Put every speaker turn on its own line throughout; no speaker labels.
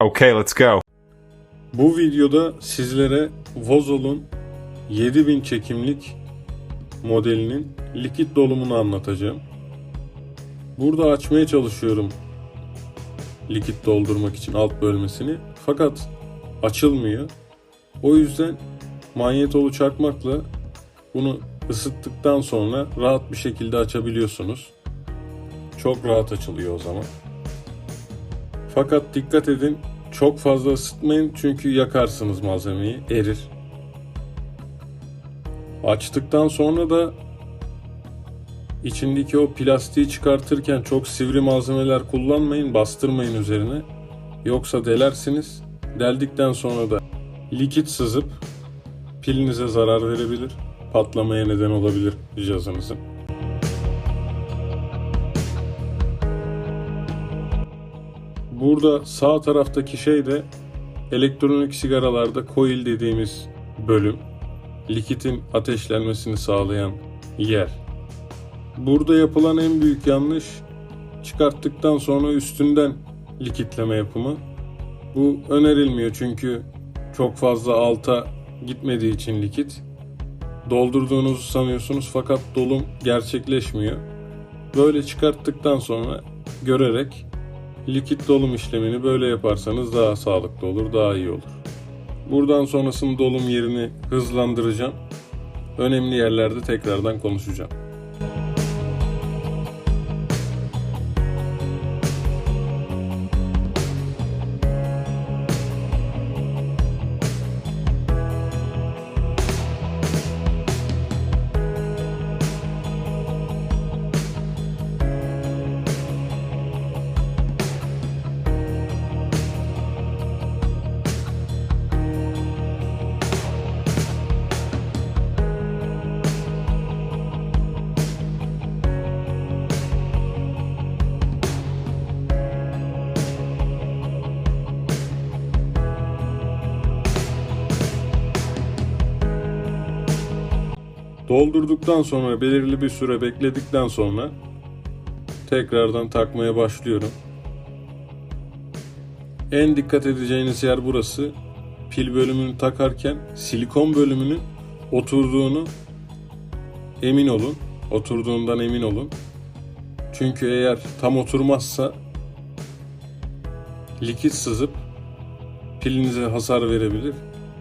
Okay, let's go.
Bu videoda sizlere Vozol'un 7000 çekimlik modelinin likit dolumunu anlatacağım. Burada açmaya çalışıyorum likit doldurmak için alt bölmesini. Fakat açılmıyor. O yüzden manyetolu çakmakla bunu ısıttıktan sonra rahat bir şekilde açabiliyorsunuz. Çok rahat açılıyor o zaman. Fakat dikkat edin çok fazla ısıtmayın çünkü yakarsınız malzemeyi, erir. Açtıktan sonra da içindeki o plastiği çıkartırken çok sivri malzemeler kullanmayın, bastırmayın üzerine. Yoksa delersiniz. Deldikten sonra da likit sızıp pilinize zarar verebilir, patlamaya neden olabilir cihazınızın. Burada sağ taraftaki şey de elektronik sigaralarda coil dediğimiz bölüm. Likitin ateşlenmesini sağlayan yer. Burada yapılan en büyük yanlış çıkarttıktan sonra üstünden likitleme yapımı. Bu önerilmiyor çünkü çok fazla alta gitmediği için likit. Doldurduğunuzu sanıyorsunuz fakat dolum gerçekleşmiyor. Böyle çıkarttıktan sonra görerek likit dolum işlemini böyle yaparsanız daha sağlıklı olur, daha iyi olur. Buradan sonrasını dolum yerini hızlandıracağım. Önemli yerlerde tekrardan konuşacağım. Doldurduktan sonra belirli bir süre bekledikten sonra tekrardan takmaya başlıyorum. En dikkat edeceğiniz yer burası. Pil bölümünü takarken silikon bölümünün oturduğunu emin olun. Oturduğundan emin olun. Çünkü eğer tam oturmazsa likit sızıp pilinize hasar verebilir.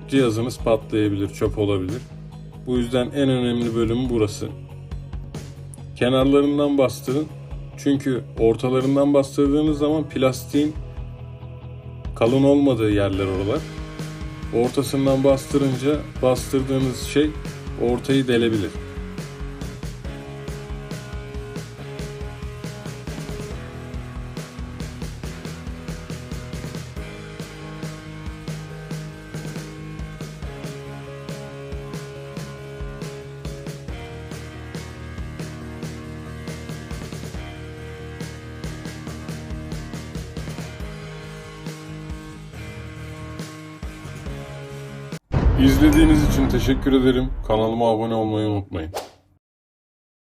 Cihazınız patlayabilir, çöp olabilir. Bu yüzden en önemli bölümü burası. Kenarlarından bastırın. Çünkü ortalarından bastırdığınız zaman plastiğin kalın olmadığı yerler oralar. Ortasından bastırınca bastırdığınız şey ortayı delebilir. İzlediğiniz için teşekkür ederim. Kanalıma abone olmayı unutmayın.